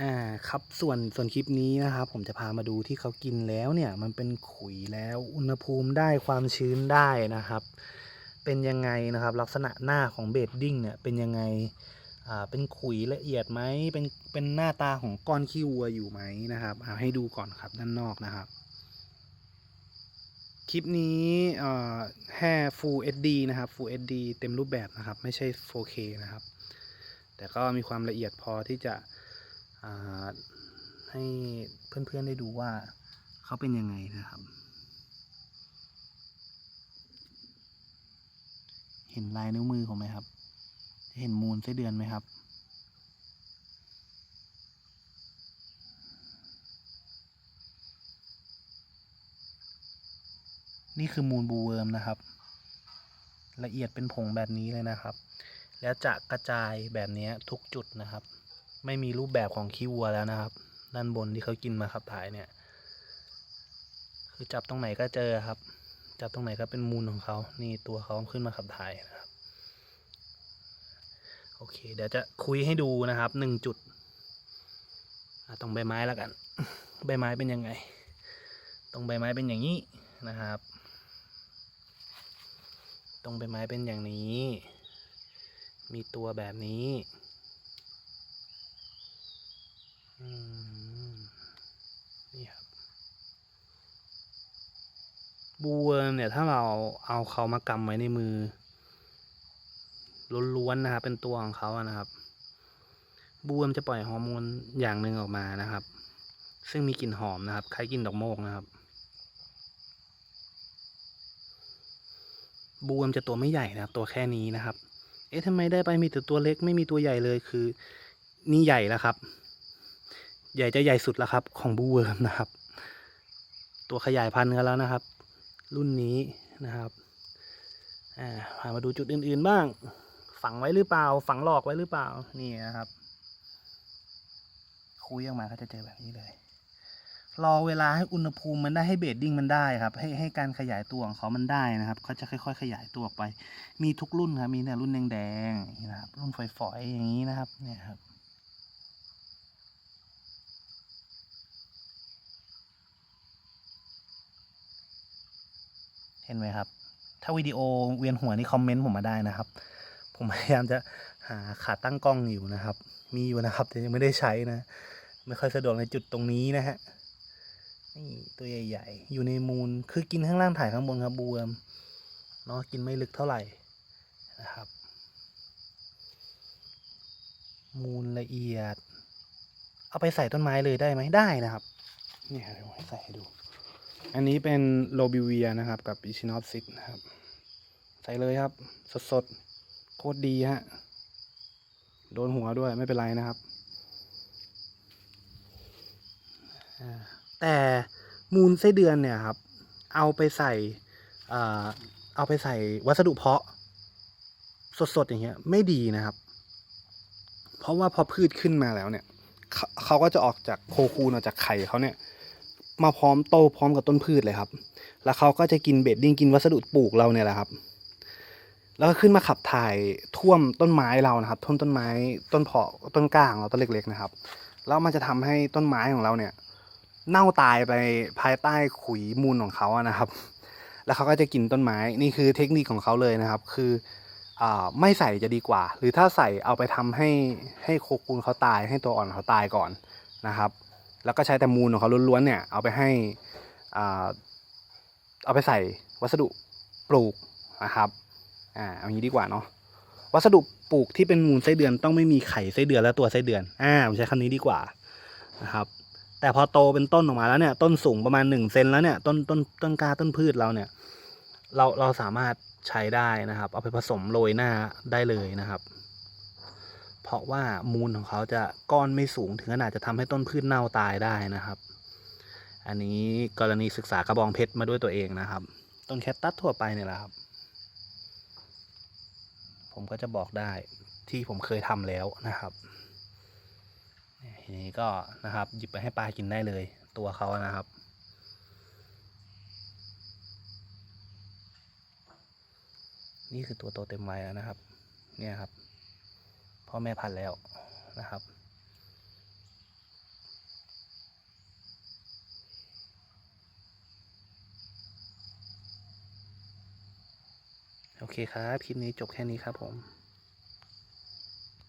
อ่าครับส่วนส่วนคลิปนี้นะครับ ผมจะพามาดูที่เขากินแล้วเนี่ยมันเป็นขุยแล้วอุณหภูมิได้ความชื้นได้นะครับ เป็นยังไงนะครับ ลักษณะหน้าของเบดดิ้งเนี่ยเป็นยังไงอ่าเป็นขุยละเอียดไหมเป็นเป็นหน้าตาของก้อนขี้วัวอยู่ไหมนะครับเอาให้ดูก่อนครับด้านนอกนะครับ คลิปนี้อ่อแค่ Full HD นะครับ Full HD เต็มรูปแบบนะครับ ไม่ใช่ 4K นะครับ แต่ก็มีความละเอียดพอที่จะ ให้เพื่อนๆได้ดูว่าเขาเป็นยังไงนะครับ เห็นลายนิ้วมือผมไหมครับ เห็นมูลไส้เดือนไหมครับนี่คือมูลบูเวิร์มนะครับ ละเอียดเป็นผงแบบนี้เลยนะครับ แล้วจะกระจายแบบนี้ทุกจุดนะครับ ไม่มีรูปแบบของขี้วัวแล้วนะครับ ด้านบนที่เขากินมาขับถ่ายเนี่ย คือจับตรงไหนก็เจอครับ จับตรงไหนก็เป็นมูลของเขา นี่ตัวเขาขึ้นมาขับถ่ายนะครับ โอเค เดี๋ยวจะคุยให้ดูนะครับหนึ่งจุดตรงใบไม้แล้วกัน ใบไม้เป็นยังไง ตรงใบไม้เป็นอย่างนี้นะครับ ตรงใบไม้เป็นอย่างนี้ มีตัวแบบนี้ นี่ครับบูเวิร์มเนี่ยถ้าเราเอาเขามากำไว้ในมือล้วนๆนะครับ เป็นตัวของเขาอะนะครับ บูเวิร์มจะปล่อยฮอร์โมนอย่างหนึ่งออกมานะครับ ซึ่งมีกลิ่นหอมนะครับคล้ายกลิ่นดอกโมกนะครับ บูเวิร์มจะตัวไม่ใหญ่นะครับ ตัวแค่นี้นะครับ เอ๊ะทำไมได้ไปมีแต่ตัวเล็กไม่มีตัวใหญ่เลยคือ นี่ใหญ่แล้วครับ ใหญ่จะใหญ่สุดแล้วครับ ของบูเวิร์มนะครับ ตัวขยายพันธุ์กันแล้วนะครับ รุ่นนี้นะครับอ่าพามาดูจุดอื่นๆบ้าง ฝังไว้หรือเปล่า ฝังหลอกไว้หรือเปล่านี่นะครับ คุยออกมาก็จะเจอแบบนี้เลย รอเวลาให้อุณหภูมิมันได้ให้เบดดิ้งมันได้ครับ ให้ให้การขยายตัวของเขามันได้นะครับเขาจะค่อย ๆ ขยายตัวออกไป มีทุกรุ่นครับมีเนี่ยรุ่นแดงๆอย่างนี้นะครับรุ่นฝอยๆอย่างนี้นะครับเนี่ยครับ เห็นไหมครับ ถ้าวิดีโอเวียนหัวนี่คอมเมนต์ผมมาได้นะครับ ผมพยายามจะหาขาตั้งกล้องอยู่นะครับ มีอยู่นะครับ แต่ยังไม่ได้ใช้นะ ไม่ค่อยสะดวกในจุดตรงนี้นะฮะนี่ตัวใหญ่ๆ อยู่ในมูลคือกินข้างล่างถ่ายข้างบนครับบวมเนาะกินไม่ลึกเท่าไหร่นะครับ มูลละเอียด เอาไปใส่ต้นไม้เลยได้ไหมได้นะครับ เนี่ยเดี๋ยวผมให้ใส่ให้ดู อันนี้เป็นโลบิเวียนะครับ กับอิชินอฟซิกนะครับ ใส่เลยครับ สดๆโคตรดีฮะ โดนหัวด้วยไม่เป็นไรนะครับ แต่มูลไส้เดือนเนี่ยครับ เอาไปใส่เอาไปใส่วัสดุเพาะ สดๆอย่างเงี้ยไม่ดีนะครับ เพราะว่าพอพืชขึ้นมาแล้วเนี่ยเขาเขาก็จะออกจากโคคูนออกจากไข่เขาเนี่ย มาพร้อมโตพร้อมกับต้นพืชเลยครับ แล้วเขาก็จะกินเบดดิ้งกินวัสดุปลูกเราเนี่ยแหละครับ แล้วก็ขึ้นมาขับถ่ายท่วมต้นไม้เรานะครับท่วมต้นไม้ต้นเพาะต้นกล้าของเราต้นเล็กๆนะครับแล้วมันจะทำให้ต้นไม้ของเราเนี่ยเน่าตายไปภายใต้ขุยมูลของเขาอะนะครับ แล้วเขาก็จะกินต้นไม้ นี่คือเทคนิคของเขาเลยนะครับ คืออไม่ใส่จะดีกว่า หรือถ้าใส่เอาไปทำให้ให้โคคูนเขาตาย ให้ตัวอ่อนเขาตายก่อนนะครับ แล้วก็ใช้แต่มูลของเขาล้วนๆเนี่ยเอาไปให้เอาไปใส่วัสดุปลูกนะครับอ่าเอางี้ดีกว่าเนาะวัสดุปลูกที่เป็นมูลไส้เดือนต้องไม่มีไข่ไส้เดือนและตัวไส้เดือนอ่าผมใช้คำนี้ดีกว่านะครับ แต่พอโตเป็นต้นออกมาแล้วเนี่ย ต้นสูงประมาณหนึ่งเซนแล้วเนี่ยต้นต้นต้นก้าต้นพืชเราเนี่ย เราเราสามารถใช้ได้นะครับ เอาไปผสมโรยหน้าได้เลยนะครับ ราะว่ามูลของเขาจะก้อนไม่สูงถึงขนาดจะทำให้ต้นพืชเน่าตายได้นะครับ อันนี้กรณีศึกษากระบองเพชรมาด้วยตัวเองนะครับ ต้นแคตตัสทั่วไปเนี่ยแหละครับ ผมก็จะบอกได้ที่ผมเคยทำแล้วนะครับเนี่ยทีนี้ก็นะครับ หยิบไปให้ปลากินได้เลย ตัวเขานะครับนี่คือตัวโตเต็มวัยแล้วนะครับ เนี่ยครับ พ่อแม่พันแล้วนะครับ โอเคครับ คลิปนี้จบแค่นี้ครับผม